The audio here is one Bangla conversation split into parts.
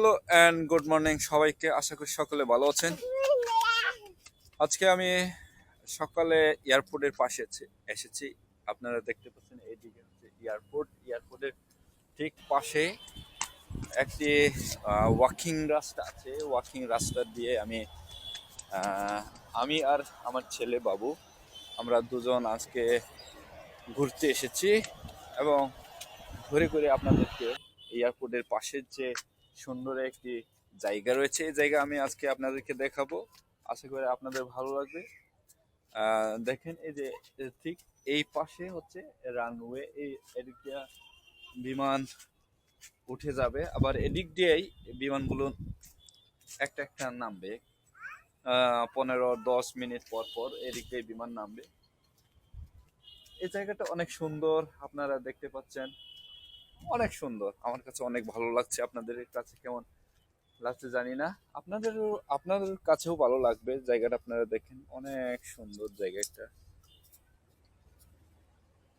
হ্যালো অ্যান্ড গুড মর্নিং সবাইকে। আশা করি সকলে ভালো আছেন। আজকে আমি সকালে এয়ারপোর্টের পাশে এসেছি। আপনারা দেখতে পাচ্ছেন এইদিকে হচ্ছে এয়ারপোর্ট। এয়ারপোর্টের ঠিক পাশে একটি ওয়াকিং রাস্তা আছে। ওয়াকিং রাস্তা দিয়ে আমি আমি আর আমার ছেলে বাবু, আমরা দুজন আজকে ঘুরতে এসেছি এবং ঘুরে ঘুরে আপনাদেরকে এয়ারপোর্টের পাশের যে সুন্দর একটি জায়গা রয়েছে। এই জায়গা আমি আজকে আপনাদেরকে দেখাবো। আশা করি আপনাদের ভালো লাগবে। দেখেন এই যে ঠিক এই পাশে হচ্ছে রানওয়ে এই এদিক দিয়ে বিমান উঠে যাবে। আবার এদিক দিয়েই বিমানগুলো একটা একটা নামবে। পনেরো, দশ মিনিট পর পর এদিক দিয়ে বিমান নামবে। এই জায়গাটা অনেক সুন্দর, আপনারা দেখতে পাচ্ছেন। অনেক সুন্দর। আমার কাছে অনেক ভালো লাগছে। আপনাদের কাছে কেমন লাগছে জানি না। আপনাদেরও, আপনাদের কাছেও ভালো লাগবে। জায়গাটা আপনারা দেখেন, অনেক সুন্দর জায়গা একটা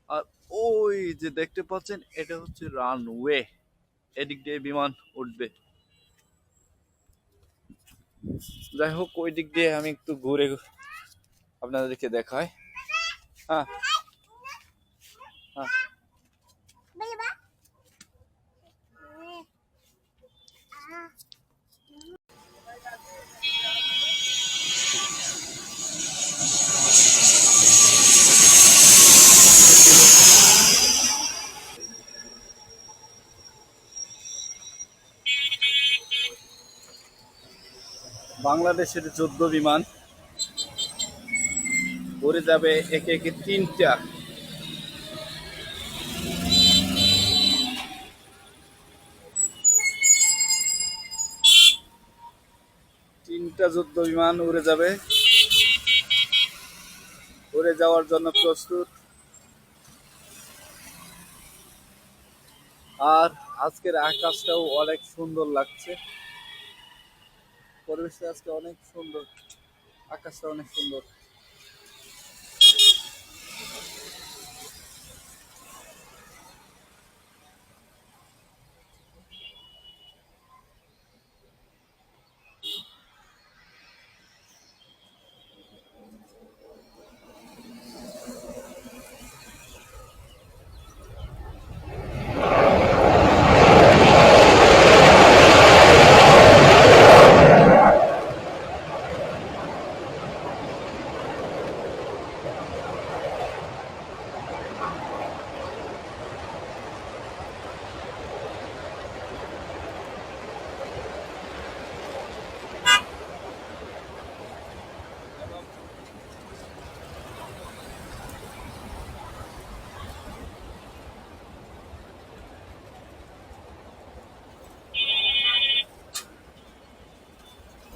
আর ওই যে দেখতে পাচ্ছেন, এটা হচ্ছে রানওয়ে। এদিক দিয়ে বিমান উঠবে। যাই হোক ওই দিক দিয়ে আমি একটু ঘুরে আপনাদেরকে দেখাই। হ্যাঁ। হ্যাঁ। বাংলাদেশের যুদ্ধ বিমান উড়ে যাবে একে একে তিনটা। তিনটা যুদ্ধ বিমান উড়ে যাবে। উড়ে যাওয়ার জন্য প্রস্তুত। আর আজকের আকাশটাও অনেক সুন্দর লাগছে। পরিবেশটা আজকে অনেক সুন্দর আকাশটা অনেক সুন্দর।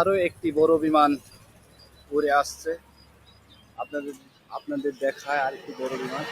আরও একটি বড় বিমান উড়ে আসছে। আপনাদের আপনাদের দেখায় আর একটি বড় বিমান।